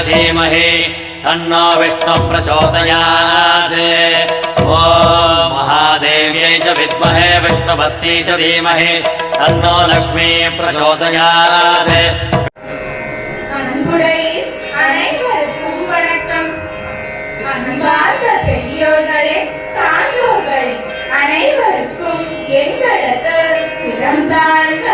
विद्महे वासुदेवाय धीमहि तन्नो विष्णुः प्रचोदयात् ॐ महादेव्यै च विद्महे विष्णुपत्नी च धीमहि तन्नो लक्ष्मी प्रचोदयात् அன்புடைய அனைவருக்கும் வணக்கம் அன்பார்ந்த பெரியோர்களே சான்றோர்களே அனைவருக்கும் எங்களது சிரம் தாழ்ந்த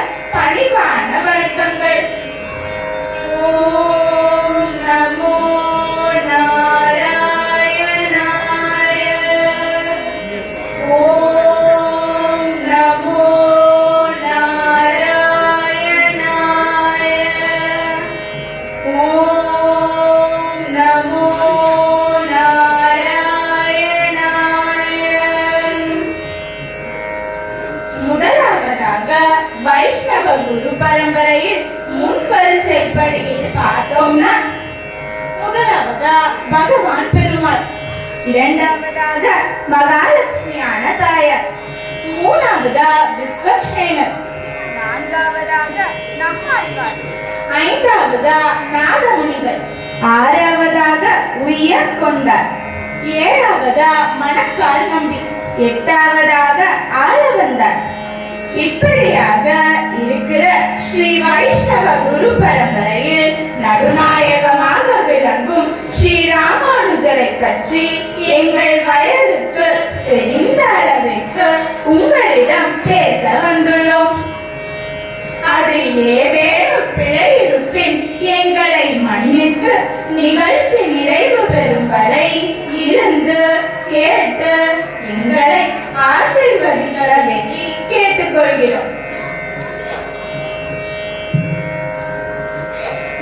வைஷ்ணவ குரு பரம்பரையில் முன் வரிசைப்படியில் பார்த்தோம்னா முதலாவதா பகவான் பெருமாள். இரண்டாவதாக மகாலட்சுமியான தாயார். மூணாவதா விஸ்வக்ஷேமர். நான்காவதாக நம்மாழ்வார் ஐந்தாவதா நாதமுனிகள் ஆறாவதாக உயர் கொண்டார். ஏழாவதா மணக்கால் நம்பி. எட்டாவதாக ஆள வந்தார் இப்படியாக இருக்கிற ஸ்ரீ வைஷ்ணவ குரு பரம்பரையில் நடுநாயகமாக விளங்கும் ஸ்ரீ ராமானுஜரை பற்றி எங்கள் வயலுக்கு தெரிந்த அளவிற்கு உங்களிடம் பேச வந்துள்ளோம். அதில் ஏதேனும் பிழை இருப்பின் எங்களை மன்னித்து நிகழ்ச்சி நிறைவு பெறும் வரை இருந்து கேட்டு எங்களை ஆசீர்வதிக்க வேண்டி கேட்டுக்கொள்கிறோம்.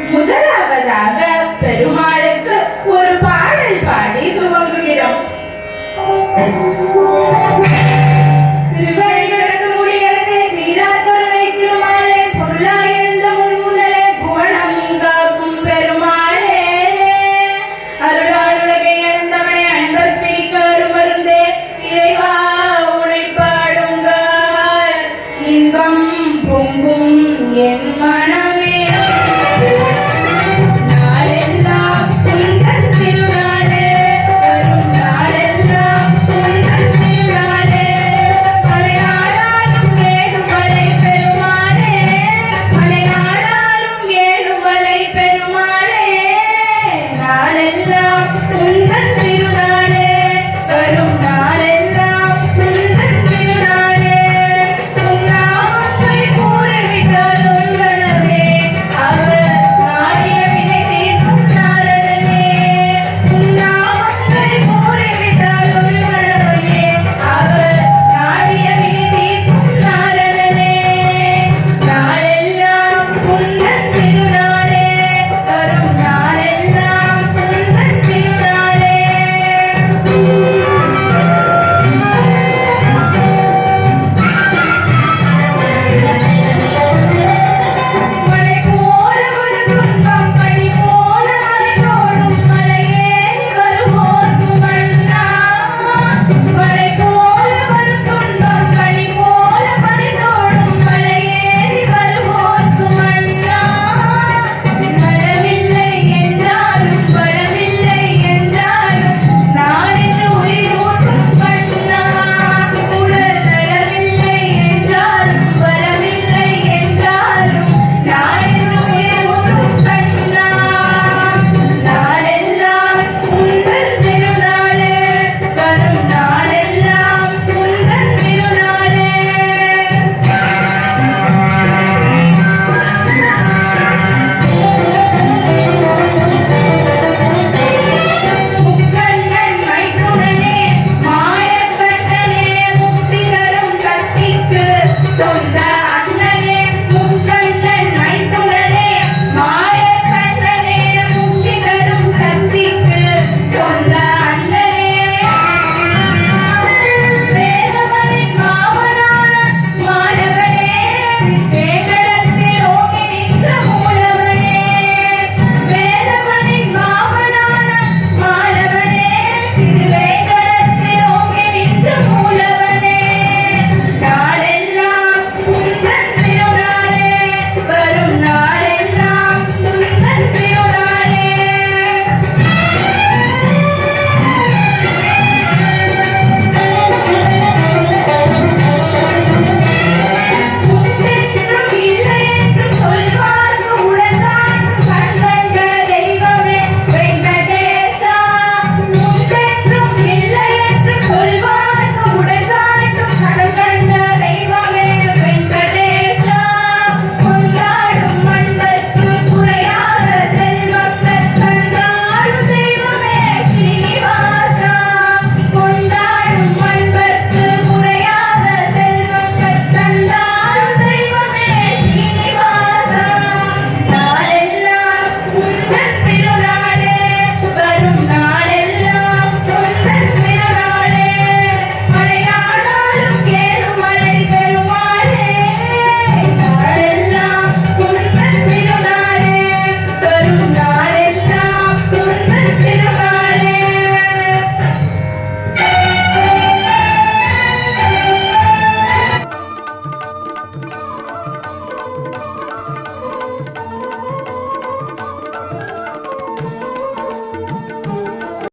முதலாவதாக பெருமாளுக்கு ஒரு பாடல் பாடி துவங்குகிறோம்.